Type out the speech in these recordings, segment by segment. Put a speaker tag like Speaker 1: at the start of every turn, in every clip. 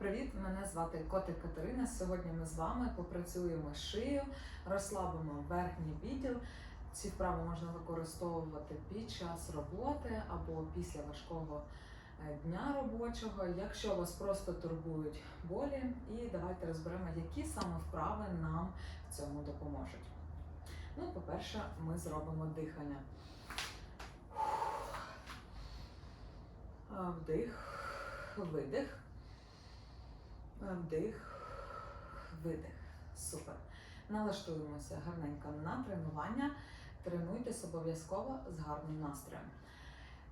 Speaker 1: Привіт, мене звати Котик Катерина. Сьогодні ми з вами попрацюємо з шиєю, розслабимо верхній відділ. Ці вправи можна використовувати під час роботи або після важкого е, дня робочого, якщо вас просто турбують болі. І давайте розберемо, які саме вправи нам в цьому допоможуть. Ну, по-перше, ми зробимо дихання. Вдих, видих. Вдих, видих. Супер. Налаштуємося гарненько на тренування. Тренуйтесь обов'язково з гарним настроєм.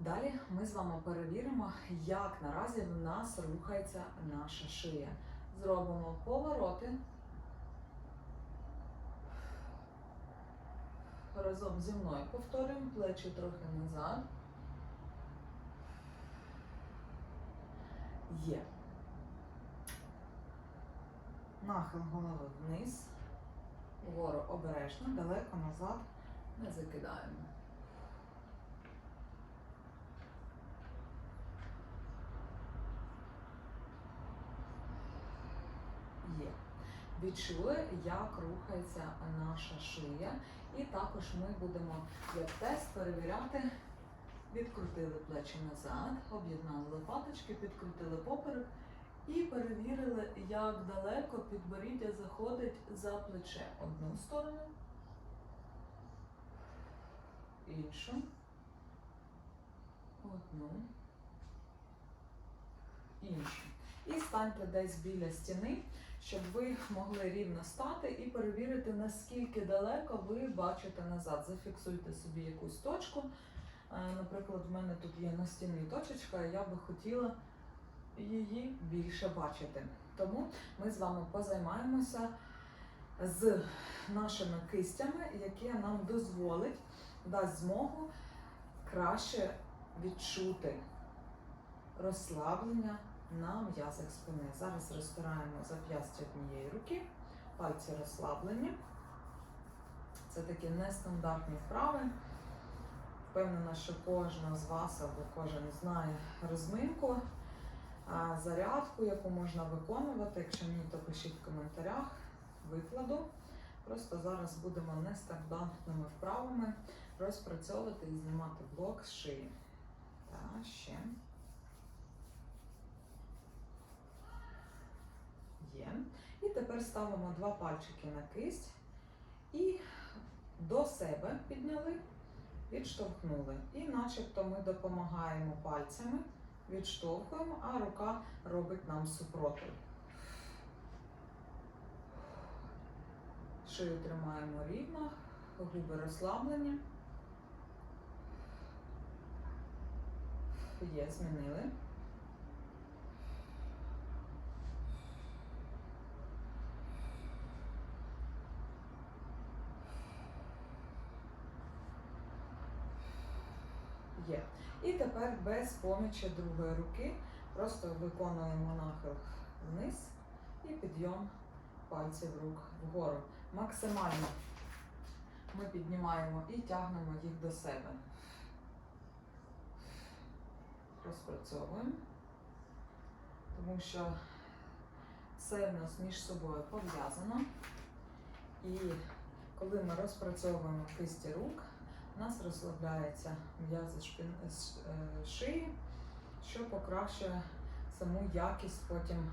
Speaker 1: Далі ми з вами перевіримо, як наразі в нас рухається наша шия. Зробимо повороти. Разом зі мною повторюємо плечі трохи назад. Є. Нахил голови вниз, вгору обережно, далеко назад не закидаємо. Є. Відчули, як рухається наша шия. І також ми будемо як тест перевіряти. Відкрутили плечі назад, об'єднали лопаточки, підкрутили поперек і перевірили, як далеко підборіддя заходить за плече. Одну сторону, іншу, одну, іншу. І станьте десь біля стіни, щоб ви могли рівно стати і перевірити, наскільки далеко ви бачите назад. Зафіксуйте собі якусь точку. Е, Наприклад, в мене тут є на стіні точечка, я би хотіла її більше бачити. Тому ми з вами позаймаємося з нашими кистями, яке нам дозволить, дасть змогу краще відчути розслаблення на м'язах спини. Зараз розтираємо зап'ястя однієї руки, пальці розслаблені. Це такі нестандартні вправи. Впевнена, що кожна з вас або кожен знає розминку, зарядку, яку можна виконувати. Якщо ні, то пишіть в коментарях, викладу. Просто зараз будемо нестандартними вправами розпрацьовувати і знімати блок з шиї. Так, ще. Є. І тепер ставимо два пальчики на кисть і до себе підняли відштовхнули. І начебто ми допомагаємо пальцями, відштовхуємо, а рука робить нам супротив. Шию тримаємо рівно, губи розслаблені. Є, змінили. Є. І тепер без помічі другої руки просто виконуємо нахил вниз і підйом пальців рук вгору. Максимально ми піднімаємо і тягнемо їх до себе. Розпрацьовуємо, тому що все в нас між собою пов'язано. І коли ми розпрацьовуємо кисті рук, у нас розслабляється м'язи з- е, шиї, що покращує саму якість потім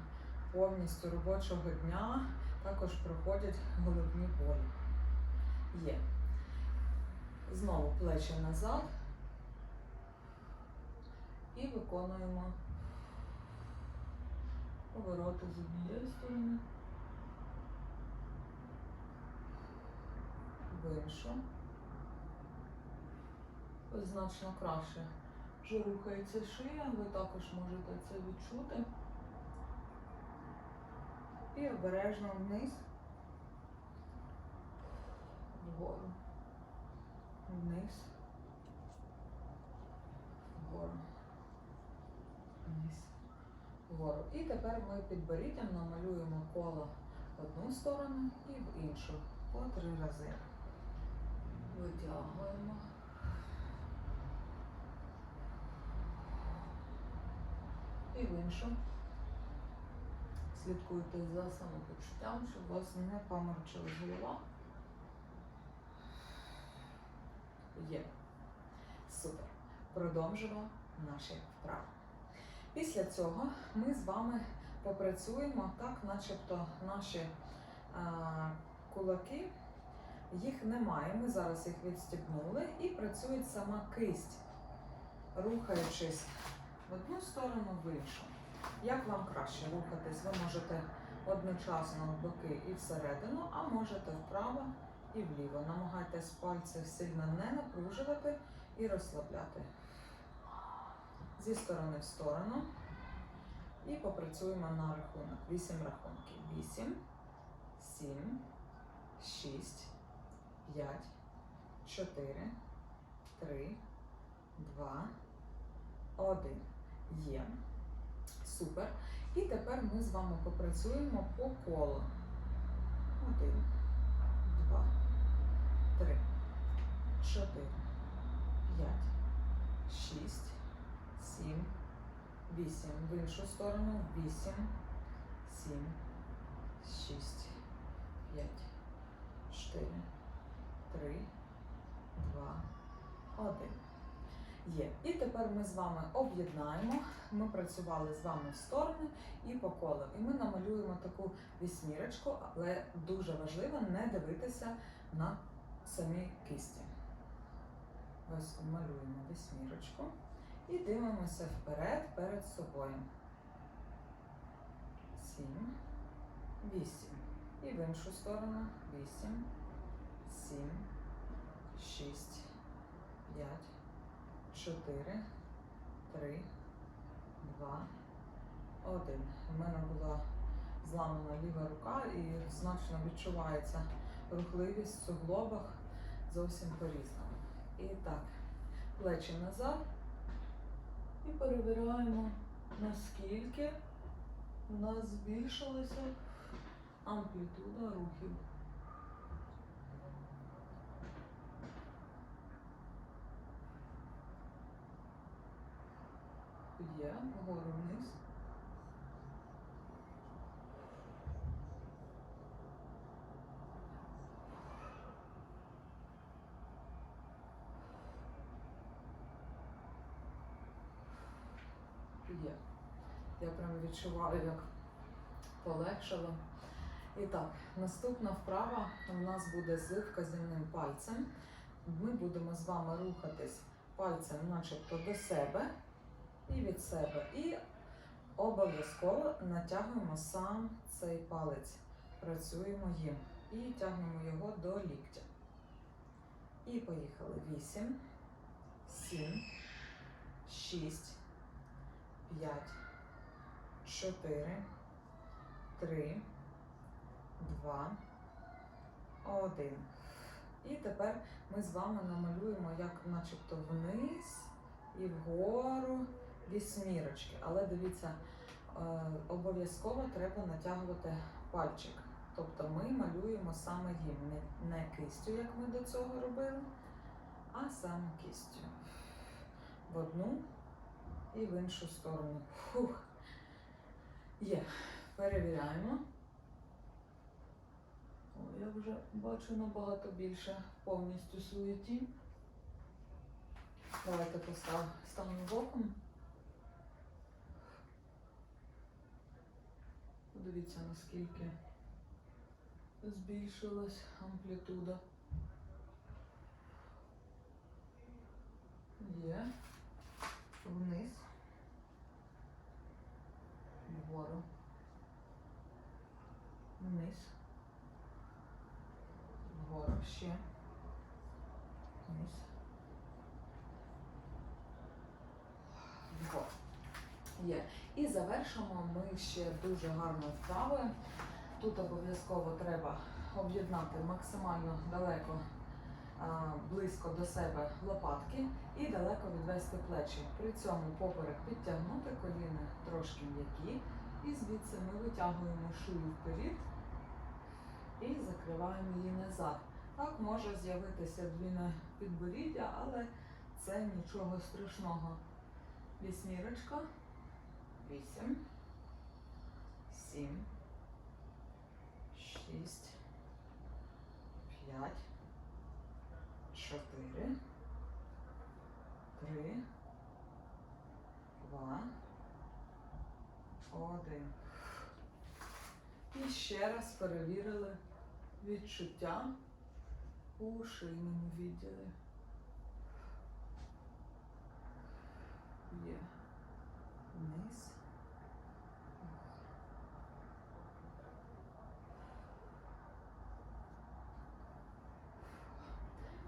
Speaker 1: повністю робочого дня. Також проходять головні болі. Є. Знову плечі назад. І виконуємо повороти з однієї сторони. В іншу значно краще вже рухається шия, ви також можете це відчути. І обережно вниз, вгору, вниз, вгору, вниз, вгору. І тепер ми підборіддям намалюємо коло в одну сторону і в іншу по три рази. Витягуємо. І в іншу. Слідкуйте за самопочуттям, щоб вас не поморочилась голова. Є. Супер. Продовжимо наші вправи. Після цього ми з вами попрацюємо так, начебто наші а, кулаки, їх немає. Ми зараз їх відстібнули і працює сама кисть, рухаючись одну сторону, в іншу. Як вам краще рухатись? Ви можете одночасно в боки і всередину, а можете вправо і вліво. Намагайтесь пальці сильно не напружувати і розслабляти. Зі сторони в сторону. І попрацюємо на рахунок. Вісім рахунків. Вісім, сім, шість, п'ять, чотири, три, два, один. Є. Супер. І тепер ми з вами попрацюємо по колу. Один, два, три, чотири, п'ять, шість, сім, вісім. В іншу сторону. Вісім, сім, шість, п'ять, чотири, три, два, один. Є. І тепер ми з вами об'єднаємо. Ми працювали з вами в сторони і по колу. І ми намалюємо таку вісьмірочку, але дуже важливо не дивитися на самі кисті. Ось малюємо вісьмірочку і дивимося вперед перед собою. Сім, вісім. І в іншу сторону. Вісім, сім, шість, п'ять. 4, 3, 2, 1. У мене була зламана ліва рука і значно відчувається рухливість в суглобах зовсім по-різному. І так, плечі назад. І перевіряємо, наскільки у нас збільшилася амплітуда рухів. Є, вгору вниз. Є. Я прям відчуваю, як полегшало. І так, наступна вправа у нас буде з вказівним пальцем. Ми будемо з вами рухатись пальцем, начебто до себе і від себе. І обов'язково натягуємо сам цей палець. Працюємо їм. І тягнемо його до ліктя. І поїхали. 8, 7, 6, 5, 4, 3, 2, 1. І тепер ми з вами намалюємо як начебто вниз і вгору вісьмірочки. Але дивіться, е, обов'язково треба натягувати пальчик. Тобто ми малюємо саме їм, не, кистю, як ми до цього робили, а саме кистю. В одну і в іншу сторону. Фух. Є. Перевіряємо. О, я вже бачу набагато більше повністю тінь. Давайте постав, стану боком. Подивіться, наскільки збільшилась амплітуда. Є. Вниз. Вгору. Вниз. Вгору ще. Вниз. Вгору. Є. І завершимо ми ще дуже гарною вправою. Тут обов'язково треба об'єднати максимально далеко, близько до себе лопатки і далеко відвести плечі. При цьому поперек підтягнути коліни трошки м'які. І звідси ми витягуємо шию вперед і закриваємо її назад. Так може з'явитися двійне підборіддя, але це нічого страшного. Вісьмірочка. Вісім, сім, шість, п'ять, чотири, три, два, один. І ще раз перевірили відчуття у шийному відділі. Є вниз.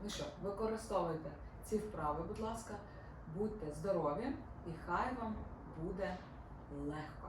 Speaker 1: Ну що, використовуйте ці вправи, будь ласка, будьте здорові і хай вам буде легко.